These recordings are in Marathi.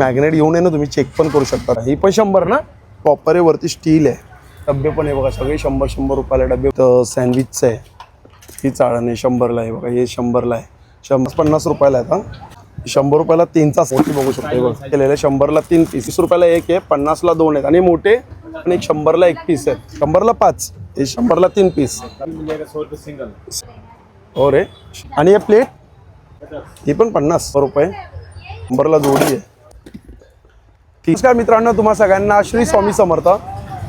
मॅग्नेट येऊन आहे ना तुम्ही चेक पण करू शकता. ही पण शंभर ना? कॉपर आहे वरती स्टील आहे. डबे पण आहे बघा सगळे शंभर शंभर रुपयाला डबे तर सँडविचचं आहे. ही चाळण आहे शंभरला आहे बघा हे शंभरला आहे. शंभर पन्नास रुपयाला आहे हा. शंभर रुपयाला तीनचा मोठी बघू शकतो बघा. केलेलं शंभरला तीन पीस वीस रुपयाला एक आहे पन्नासला दोन आहेत. आणि मोठे आणि एक शंभरला एक पीस आहे. शंभरला पाच हे शंभरला तीन पीस हो रे. आणि हे प्लेट ही पण पन्नास रुपये. शंभरला जोडी आहे. नमस्कार मित्रांनो तुम्हा सगळ्यांना श्री स्वामी समर्थ.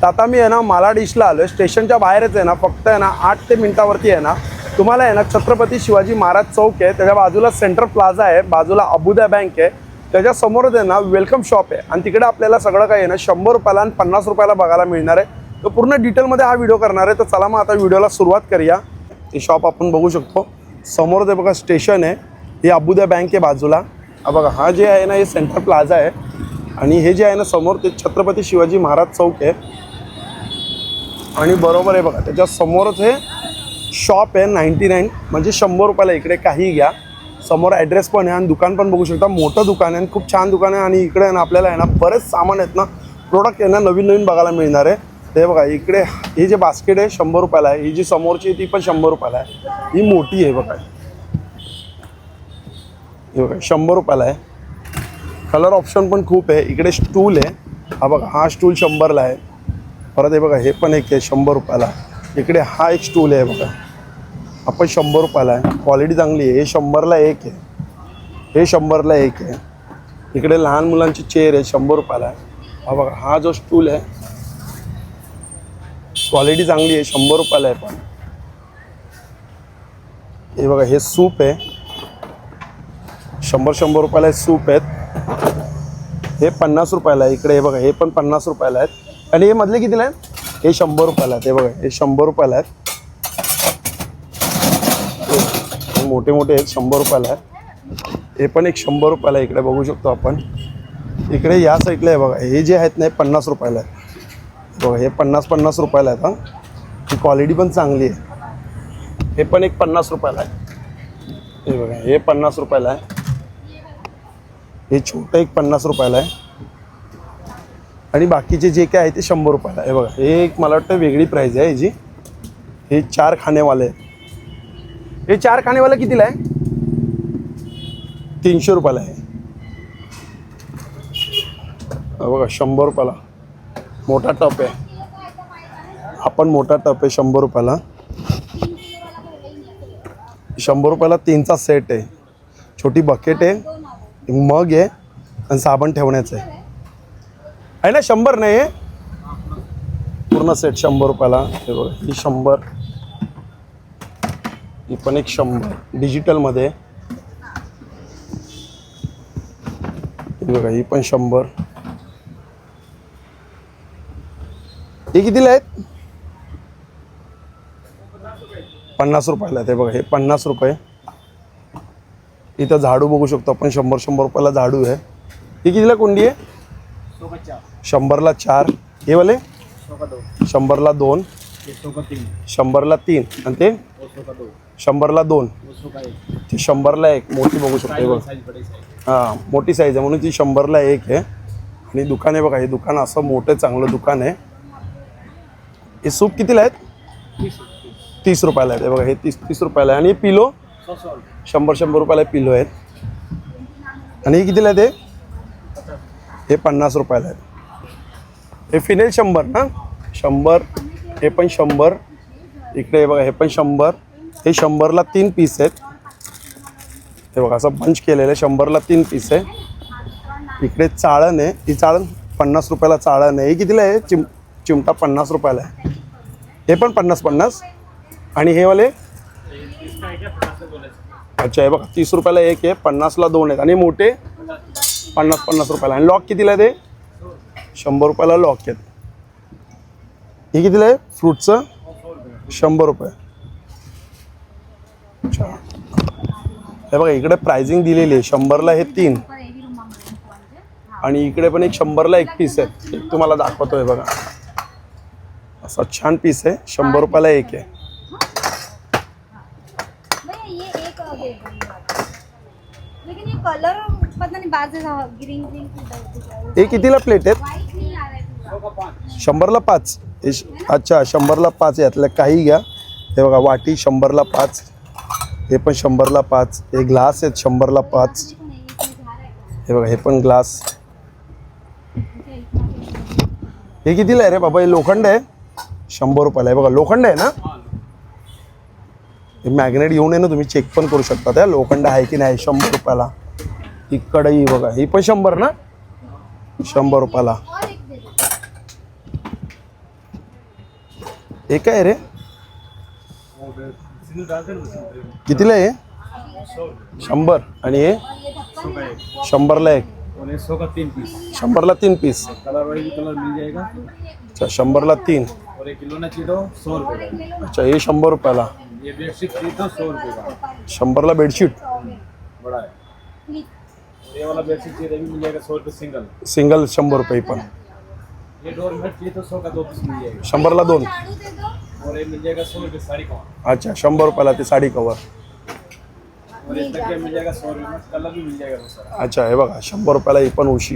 तर आता मी आहे ना माला डिशला आलो स्टेशनच्या बाहेरच आहे ना फक्त आहे ना आठ ते मिनिटावरती आहे ना. तुम्हाला आहे ना छत्रपती शिवाजी महाराज चौक आहे. त्याच्या बाजूला सेंट्रल प्लाझा आहे. बाजूला अबुदा बँक आहे. त्याच्या समोरच आहे ना वेलकम शॉप आहे. आणि तिकडे आपल्याला सगळं काही आहे ना शंभर रुपयाला आणि पन्नास रुपयाला बघायला मिळणार आहे. तर पूर्ण डिटेलमध्ये हा व्हिडिओ करणार आहे. तर चला मग आता व्हिडिओला सुरुवात करूया. हे शॉप आपण बघू शकतो. समोर ते बघा स्टेशन आहे. हे अबुदा बँक आहे बाजूला. बघा हा जे आहे ना हे सेंट्रल प्लाझा आहे. आणि हे जे आहे ना समोर ते छत्रपती शिवाजी महाराज चौक आहे. आणि बरोबर आहे बघा त्याच्या समोरच हे शॉप आहे नाईन्टी नाईन म्हणजे शंभर रुपयाला इकडे काही घ्या. समोर ॲड्रेस पण आहे आणि दुकान पण बघू शकता. मोठं दुकान आहे आणि खूप छान दुकान आहे आणि इकडे आहे ना आपल्याला आहे ना बरेच सामान आहेत ना प्रोडक्ट आहे ना नवीन नवीन बघायला मिळणार आहे. ते बघा इकडे हे जे बास्केट आहे शंभर रुपयाला आहे. ही जी समोरची आहे ती पण शंभर रुपयाला आहे. ही मोठी आहे बघा. हे बघा शंभर रुपयाला आहे. कलर ऑप्शन पण खूप आहे. इकडे स्टूल आहे. हा बघा हा स्टूल शंभरला आहे. परत हे बघा हे पण एक आहे शंभर रुपयाला. इकडे हा एक स्टूल आहे बघा. हा पण शंभर रुपयाला आहे. क्वालिटी चांगली आहे. हे शंभरला एक आहे. हे शंभरला एक आहे. इकडे लहान मुलांची चेअर आहे शंभर रुपयाला आहे. हा बघा हा जो स्टूल आहे क्वालिटी चांगली आहे शंभर रुपयाला आहे पण. हे बघा हे सूप आहे. शंभर शंभर रुपयाला हे सूप आहेत. हे पन्नास रुपयाला आहे. इकडे हे बघा हे पण पन्नास रुपयाला आहेत. आणि हे मधले कितीला आहेत? हे शंभर रुपयाला आहेत. हे बघा हे शंभर रुपयाला आहेत. मोठे मोठे आहेत शंभर रुपयाला आहेत. हे पण एक शंभर रुपयाला आहे. इकडे बघू शकतो आपण. इकडे या साईडला आहे बघा हे जे आहेत ना हे पन्नास रुपयाला आहेत. बघा हे पन्नास पन्नास रुपयाला आहेत हां. ही क्वालिटी पण चांगली आहे. हे पण एक पन्नास रुपयाला आहे. हे बघा हे पन्नास रुपयाला आहे. हे छोटं एक पन्नास रुपयाला आहे. आणि बाकीचे जे काय आहे ते शंभर रुपयाला आहे. बघा हे एक मला वाटतं वेगळी प्राईज आहे ह्याची हे चार खाणेवाले आहेत. हे चार खाणेवाला कितीला आहे? तीनशे रुपयाला आहे. बघा शंभर रुपयाला. मोठा टप आहे. आपण मोठा टप आहे शंभर रुपयाला. शंभर रुपयाला तीनचा सेट आहे. छोटी बकेट आहे. मग आहे आणि साबण ठेवण्याचं आहे. आहे ना शंभर नाही पूर्ण सेट शंभर रुपयाला. हे बघा ही शंभर. ही पण एक शंभर. डिजिटलमध्ये आहे. बघा ही पण शंभर. हे कितीला आहेत? पन्नास रुपयाला आहे ते बघा हे पन्नास रुपये. इथं झाडू बघू शकतो आपण. शंभर शंभर रुपयाला झाडू आहे. ही कितीला कोंडी आहे? शंभरला चार. हे वाले? शंभरला दोन. शंभरला तीन. आणि ते? शंभरला दोन. ते शंभरला एक. मोठी बघू शकतो बघा. हां मोठी साईज आहे. म्हणून ती शंभरला एक आहे. आणि दुकान आहे बघा हे दुकान असं मोठं चांगलं दुकान आहे. हे सूप कितीला आहेत? तीस रुपयाला आहेत. बघा हे तीस तीस रुपयाला आहे. आणि पिलो? शंभर शंभर रुपयाला पिलो आहेत. आणि हे कितीला आहे ते हे पन्नास रुपयाला आहेत. हे फिनेल शंभर ना शंभर हे पण शंभर. इकडे हे बघा हे पण शंभर. हे शंभरला तीन पीस आहेत. हे बघा असं बंच केलेलं आहे. शंभरला तीन पीस आहे. इकडे चाळण आहे. ही चाळण पन्नास रुपयाला चाळण आहे. हे कितीला आहे? चिम चिमटा पन्नास रुपयाला आहे. हे पण पन्नास पन्नास. आणि हे वाले अच्छा हे बघा तीस रुपयाला एक आहे पन्नासला दोन आहेत. आणि मोठे पन्नास पन्नास रुपयाला. आणि लॉक कितीला आहे ते? शंभर रुपयाला लॉक आहेत. हे कितीला आहे? फ्रूटचं शंभर रुपये. अच्छा. हे बघा इकडे प्राइसिंग दिलेली आहे. शंभरला हे तीन. आणि इकडे पण एक शंभरला एक पीस आहे. एक तुम्हाला दाखवतोय बघा. असा छान पीस आहे. शंभर रुपयाला एक आहे भैया ये एक दे दीजिए आप। लेकिन ये कलर पता नहीं बाद से ग्रीन ग्रीन की हे कितीला प्लेट आहेत? शंभरला पाच. हे श- अच्छा शंभरला पाच यातल्या काही घ्या. हे बघा वाटी शंभरला पाच. हे पण शंभरला पाच. हे ग्लास आहेत शंभरला पाच. है बघा हे पण ग्लास हे कितीला आहे रे बाबा? हे लोखंड आहे. शंभर रुपयाला आहे. बघा लोखंड आहे ना? हे मॅग्नेट घेऊन आहे ना तुम्ही चेक पण करू शकता. त्या लोखंड आहे की नाही? शंभर रुपयाला. ही कढई बघा ही पण शंभर ना? शंभर रुपयाला. हे काय रे? कितीला आहे शंभर. आणि हे? शंभरला एक. शंभरला तीन पीस. अच्छा शंभरला तीन. अच्छा हे शंभर रुपयाला. शंभरला बेडशीट. ये वाला बेडशीट चाहिए भी मिल जाएगा सौ रुपये सिंगल। सिंगल शंभर रुपये पण ये डोर मेट चाहिए तो सौ का दो पीस मिल जाएगा शंभरला दोन? और ये मिल जाएगा सौ रुपये साड़ी का। अच्छा शंभर रुपयाला ते साडी कवर और ये तकिया मिल जाएगा सौ रुपये में कलर भी मिल जाएगा बहुत सारा। अच्छा हे बघा शंभर रुपयाला ही पण उशी।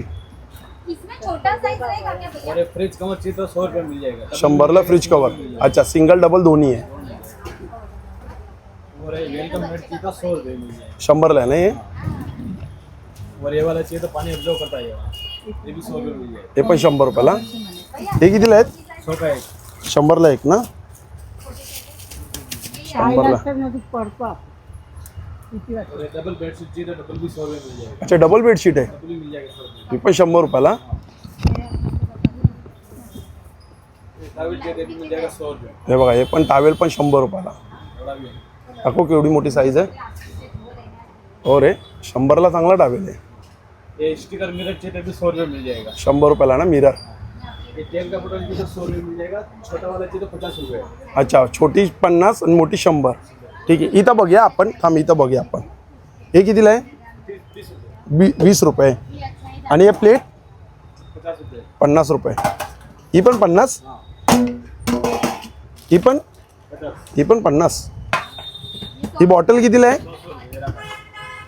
इसमें छोटा साइज़ रहेगा क्या भैया? और ये फ्रिज कवर चाहिए तो सौ रुपये मिल जाएगा। डबल शंभरला फ्रिज कवर अच्छा सिंगल डबल दोन्ही आहे और ये वेलकम मेट चाहिए तो सौ रुपये मिल जाएगा। शंभरला आहे ना हे। और ये वाला चाहिए तो पानी ऑब्जर्व करता है ये वाला। ये भी सौ रुपये मिल जाएगा हे पण शंभर रुपयाला हे कितीला आहेत? सौ का एक शंभरला एक ना? शंभरला. और ये डबल बेडशीट चाहिए तो डबल भी सौ रुपये मिल जाएगा अच्छा डबल बेडशीट आहे. डबल भी मिल जाएगा सौ रुपये ही पण शंभर रुपयाला? ये टावल चाहिए तो भी मिल जाएगा सौ रुपये हे बघा हे पण टावेल पण शंभर रुपयाला. बड़ा भी है दाखव केवढी मोठी साईज आहे. हो रे शंभरला चांगला टावेल आहे. ये स्टिकर मिरर चाहिए भी सौ रुपये मिल जाएगा। शंभर रुपयाला ना मिरर ये का बोतल चाहिए तो सौ रुपये मिल जाएगा। छोटा वाला चाहिए तो पचास रुपये। अच्छा छोटी पन्नास आणि मोठी शंभर। ठीक आहे इथं बघूया आपण. थांब इथं बघूया आपण. हे कितीला आहे? तीस तीस रुपये. वी वीस रुपये. आणि हे प्लेट पचास रुपये. पन्नास रुपये. ही पण पन्नास? हाँ. ही पण? पचास. ही पण पन्नास. ही बॉटल कितीला आहे?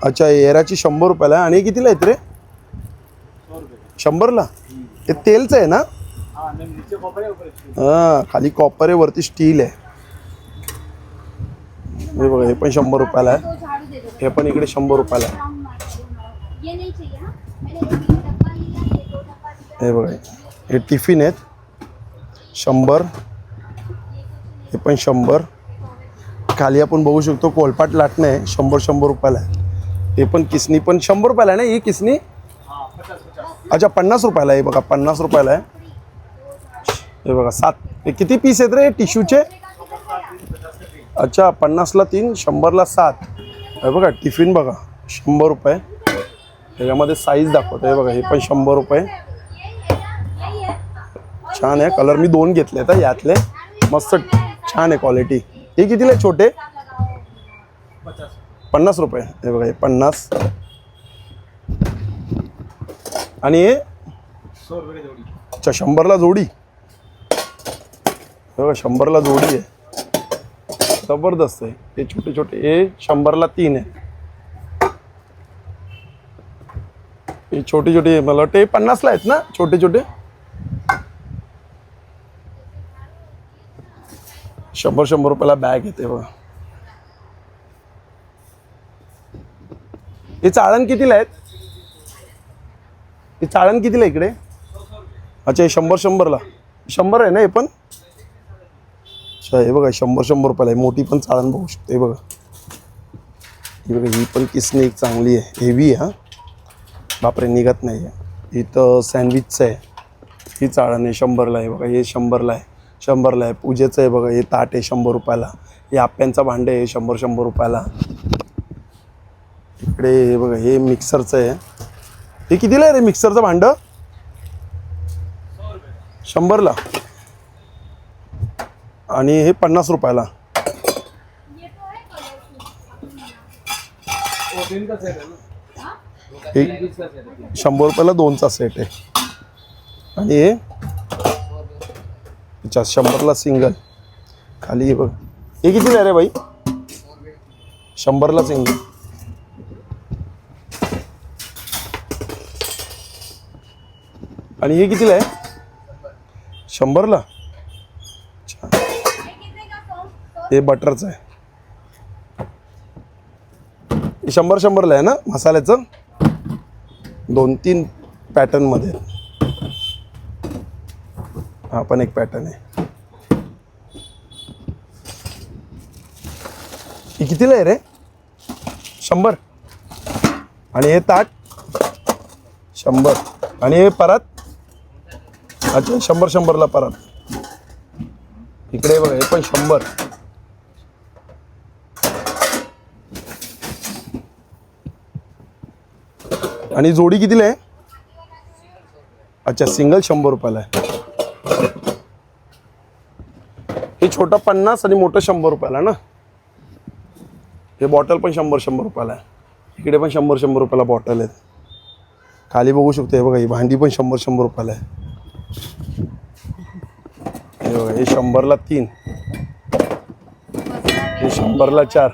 अच्छा एराची शंभर रुपयाला आहे. आणि हे कितीला आहेत रे? शंभरला? हे तेलचं आहे ना? हाँ खाली कॉपर आहे वरती स्टील आहे. हे बघा हे पण शंभर रुपयाला आहे. हे पण इकडे शंभर रुपयाला आहे. हाँ बघा हे टिफिन आहेत. शंभर. हे पण शंभर. खाली आपण बघू शकतो कोलपाट लाटणं आहे. शंभर शंभर रुपयाला आहे. हे पण किसनी पण शंभर रुपयाला आहे ना ही किसनी? अच्छा पन्नास रुपयाला आहे. हे बघा पन्नास रुपयाला आहे. हे बघा सात. हे किती पीस आहेत रे? टिश्यूचे अच्छा पन्नासला तीन शंभरला सात. हे बघा टिफिन बघा शंभर रुपये. त्याच्यामध्ये साईज दाखवतो. हे बघा हे पण शंभर रुपये. छान आहे. कलर मी दोन घेतले तर यातले. मस्त छान आहे क्वालिटी हे कितीला आहे छोटे? पन्नास रुपये. हे बघा हे पन्नास. आणि हे? अच्छा शंभरला जोडी. हे बघा शंभरला जोडी आहे. जबरदस्त आहे. हे छोटे छोटे हे शंभरला तीन आहे. हे छोटे छोटे मला वाटतं पन्नासला आहेत ना? छोटे छोटे? शंभर शंभर रुपयाला बॅग येते बघा. हे चाळण कितीला आहेत? हे चाळण कितीला आहे इकडे? अच्छा हे शंभर शंभरला. शंभर आहे ना हे पण? अच्छा हे बघा शंभर शंभर रुपयाला आहे. मोठी पण चाळण बघू शकतो. हे बघा. हे बघा ही पण किसने एक चांगली आहे. हेवी आहे हा. बापरे निघत नाही आहे. इथं सँडविचचं आहे. ही चाळण आहे शंभरला आहे. बघा हे शंभरला आहे. शंभरला आहे. पूजेचं आहे बघा हे ताट आहे शंभर रुपयाला. हे आप्यांचं भांडं आहे शंभर शंभर रुपयाला. इकडे हे बघा हे मिक्सरचं आहे. हे कितीला आहे रे मिक्सरचं भांडं? शंभरला. आणि हे पन्नास रुपयाला. हे शंभर रुपयाला दोनचा सेट आहे. आणि हे अच्छा शंभरला सिंगल खाली हे बघ. हे कितीला आहे रे बाई? शंभरला सिंगल आणि हे कितीला आहे? शंभरला? हे बटरचं आहे. हे शंभर शंभरला आहे ना मसाल्याचं? दोन तीन पॅटर्नमध्ये हा पण एक पॅटर्न आहे. हे कितीला आहे रे? शंभर. आणि हे ताट? शंभर. आणि हे परत? अच्छा शंभर शंभरला परत इकडे बघा हे पण शंभर. आणि जोडी कितीला आहे? अच्छा सिंगल शंभर रुपयाला आहे. हे छोटं पन्नास आणि मोठं शंभर रुपयाला ना? हे बॉटल पण शंभर शंभर रुपयाला आहे. इकडे पण शंभर शंभर रुपयाला बॉटल आहेत. खाली बघू शकतो हे बघा ही भांडी पण शंभर शंभर रुपयाला आहे. हे बघा हे शंभरला तीन. हे शंभरला चार.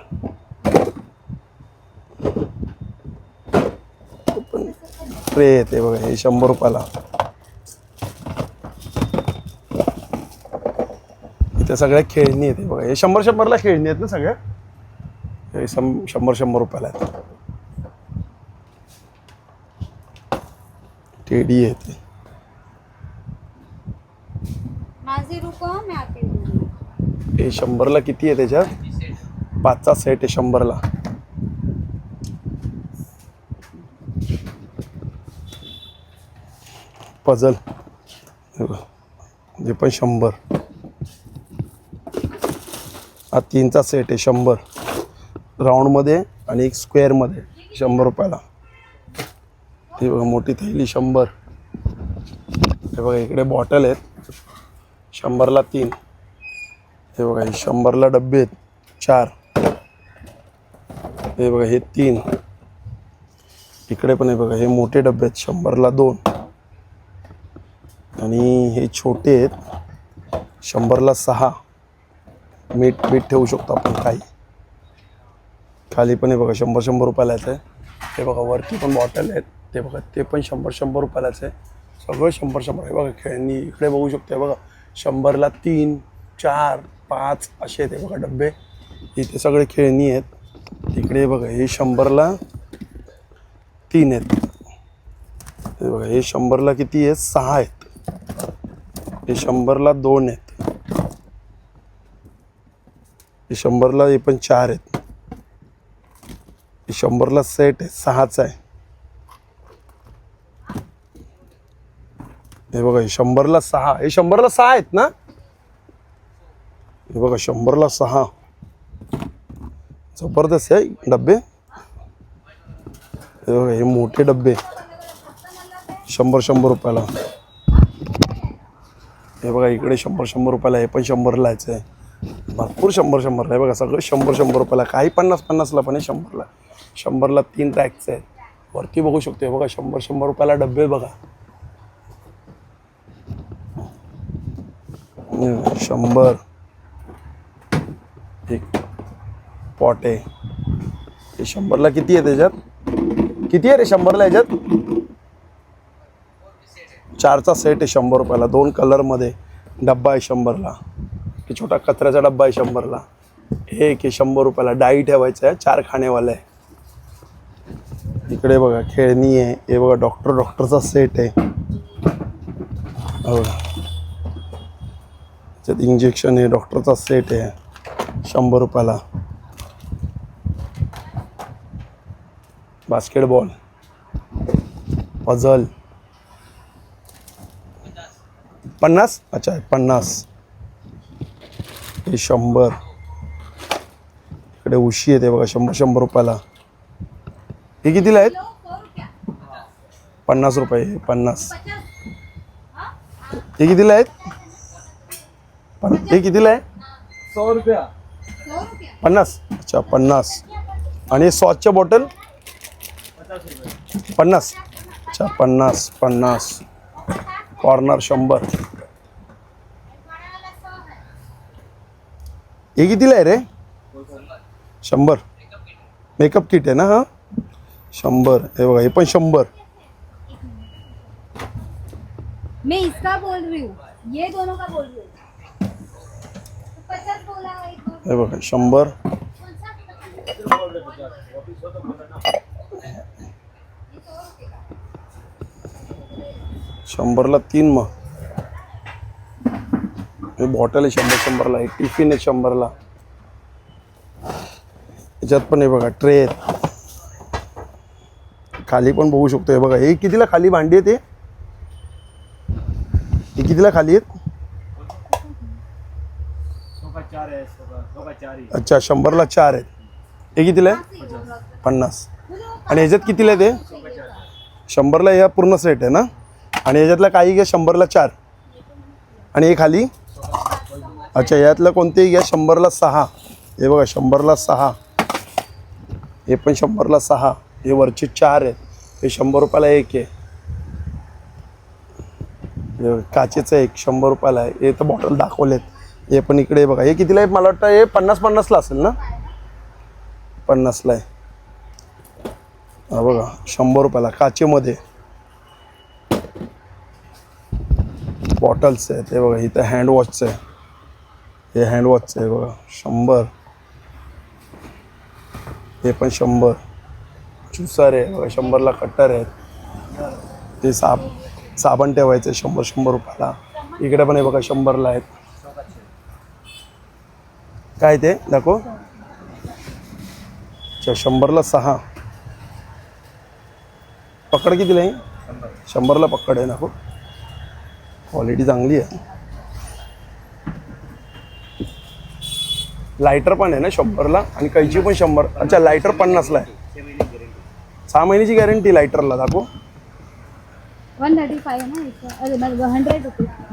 ट्रे येते बघा हे शंभर रुपयाला. इथे सगळ्या खेळणी येते बघा. हे शंभर शंभरला खेळणी आहेत ना सगळ्या? हे शं- शंभर शंभर रुपयाला आहेत. टेडी येते शंभरला किती आहे त्याच्यात? पाचचा सेट आहे शंभरला. पझल जे हे पण शंभर. हा तीनचा सेट आहे शंभर. राऊंडमध्ये आणि एक स्क्वेअरमध्ये शंभर रुपयाला. हे बघा मोठी थैली शंभर. हे बघा इकडे बॉटल आहेत. शंभरला तीन. हे बघा हे शंभरला डब्बे आहेत. चार. हे बघा हे तीन. इकडे पण आहे बघा हे मोठे डबे आहेत शंभरला दोन. आणि हे छोटे आहेत शंभरला सहा. मीठ मीठ ठेवू शकतो आपण काही. खाली पण हे बघा शंभर शंभर रुपयालाच आहे. हे बघा वरती पण बॉटल आहेत. ते बघा ते पण शंभर शंभर रुपयालाच आहे. सगळं शंभर शंभर. हे बघा खेळणी इकडे बघू शकतो. बघा शंभरला तीन चार. पाच असे आहेत बघा डबे इथे सगळे खेळणी आहेत. इकडे बघा हे शंभरला तीन आहेत. हे बघा हे शंभरला किती आहेत? सहा आहेत. हे शंभरला दोन आहेत. हे शंभरला हे पण चार आहेत. हे शंभरला सेट आहे सहाच आहे. हे बघा हे शंभरला सहा हे शंभरला सहा आहेत ना? हे बघा शंभरला सहा. जबरदस्त आहे डब्बे. हे बघा हे मोठे डब्बे. शंभर शंभर रुपयाला. हे बघा इकडे शंभर शंभर रुपयाला हे पण शंभरला यायचं आहे. भरपूर शंभर शंभरला आहे. बघा सगळं शंभर शंभर रुपयाला. काही पन्नास पन्नासला पण आहे शंभरला. शंभरला तीन रॅक्स आहेत. वरती बघू शकतो बघा शंभर शंभर रुपयाला डब्बे बघा शंभर. एक पॉट. आहे ते शंभरला किती आहे त्याच्यात? किती आहे रे शंभरला याच्यात? चारचा सेट आहे शंभर रुपयाला. दोन कलरमध्ये डब्बा आहे शंभरला. की छोटा कचऱ्याचा डब्बा आहे शंभरला. हे एक आहे शंभर रुपयाला. डाई ठेवायचं आहे. चार खाणेवाला आहे. इकडे बघा खेळणी आहे. हे बघा डॉक्टर डॉक्टरचा सेट आहे. बघा. त्याच्यात इंजेक्शन आहे डॉक्टरचा सेट आहे. शंभर रुपयाला. बास्केटबॉल. पझल. पन्नास? अच्छा पन्नास. हे शंभर. इकडे उशी येते बघा शंभर शंभर रुपयाला. हे कितीला आहेत? पन्नास रुपये हे पन्नास. हे कितीला आहेत? पण हे कितीला आहे? सौ रुपया. पन्नास. अच्छा पन्नास. आणि सॉसच्या बॉटल? पन्नास. अच्छा पन्नास पन्नास. कॉर्नर शंभर. हे कितीला आहे रे? शंभर. मेकअप किट आहे ना हा? शंभर. हे बघा हे पण शंभर. मैं इसका बोल रही हूँ। ये दोनों का बोल रही हूँ। हे बघा शंभर. शंभरला तीन मग. हे बॉटल आहे शंभर शंभरला एक टिफिन आहे शंभरला. याच्यात पण हे बघा ट्रे आहेत. खाली पण बघू शकतो. हे बघा हे कितीला खाली भांडी आहे ते हे कितीला खाली आहेत सौ का चार है सौ का सौ का चार ही अच्छा शंभरला चार आहेत. हे कितीला आहे? पन्नास. आणि ह्याच्यात कितीला आहे ते? शंभरला ह्या पूर्ण सेट आहे ना? आणि ह्याच्यातला काही घ्या शंभरला चार. आणि हे खाली? अच्छा यातलं कोणतेही घ्या शंभरला सहा. हे बघा शंभरला सहा. हे पण शंभरला सहा. हे वरचे चार आहेत. हे शंभर रुपयाला एक आहे. काचेचं एक शंभर रुपयाला आहे. हे तर बॉटल दाखवलेत. हे पण इकडे बघा. हे कितीला आहे? मला वाटतं हे पन्नास पन्नासला असेल ना? पन्नासला आहे. हा बघा शंभर रुपयाला काचेमध्ये. बॉटल्स आहेत. हे बघा इथं हँडवॉशचं आहे. हे हँडवॉशचं आहे बघा. शंभर. हे पण शंभर. चुसार आहे बघा शंभरला कट्टर आहेत. ते साब साबण ठेवायचं आहे शंभर शंभर रुपयाला. इकडे पण हे बघा शंभरला आहेत. काय ते? दाखव. अच्छा शंभरला सहा. पकड कितीला आहे? शंभरला पकड आहे नको क्वालिटी चांगली आहे. लायटर पण आहे ना शंभरला? आणि कैची पण शंभर. अच्छा लायटर पन्नासला आहे. सहा महिन्याची गॅरंटी लायटरला दाखव. वन थर्टी हंड्रेड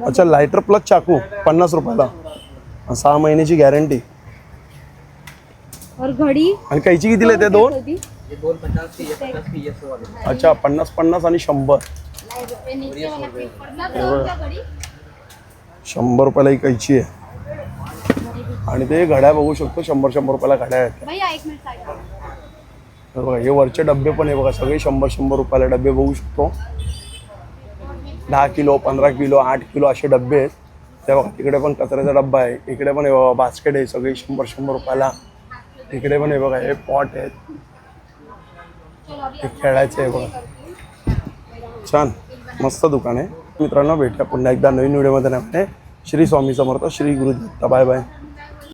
अच्छा लायटर प्लस चाकू पन्नास रुपयाला. सहा महिन्याची गॅरंटी और घड़ी आणि कैची कितीला आहे ते दोन? होती. ये दोन पचास की ये पचास की ये सौ वाली. अच्छा पन्नास पन्नास आणि शंभर. शंभर रुपयाला ही कैची आहे. आणि ते घड्या बघू शकतो शंभर शंभर रुपयाला घड्या आहेत. भैया एक मिनट साइड हे बघा हे वरचे डबे पण आहे बघा सगळे शंभर शंभर रुपयाला डबे बघू शकतो. दहा किलो पंधरा किलो आठ किलो असे डबे आहेत. ते बघा तिकडे पण कचऱ्याचा डब्बा आहे. इकडे पण हे बघा बास्केट आहे सगळे शंभर शंभर रुपयाला. इकडे पण हे बघा हे पॉट आहेत. हे खेळायचे आहे बघा. छान मस्त दुकान आहे. मित्रांनो भेटूया पुन्हा एकदा नवीन व्हिडिओमध्ये नाही श्री स्वामी समर्थ श्री गुरुदत्ता. Bye bye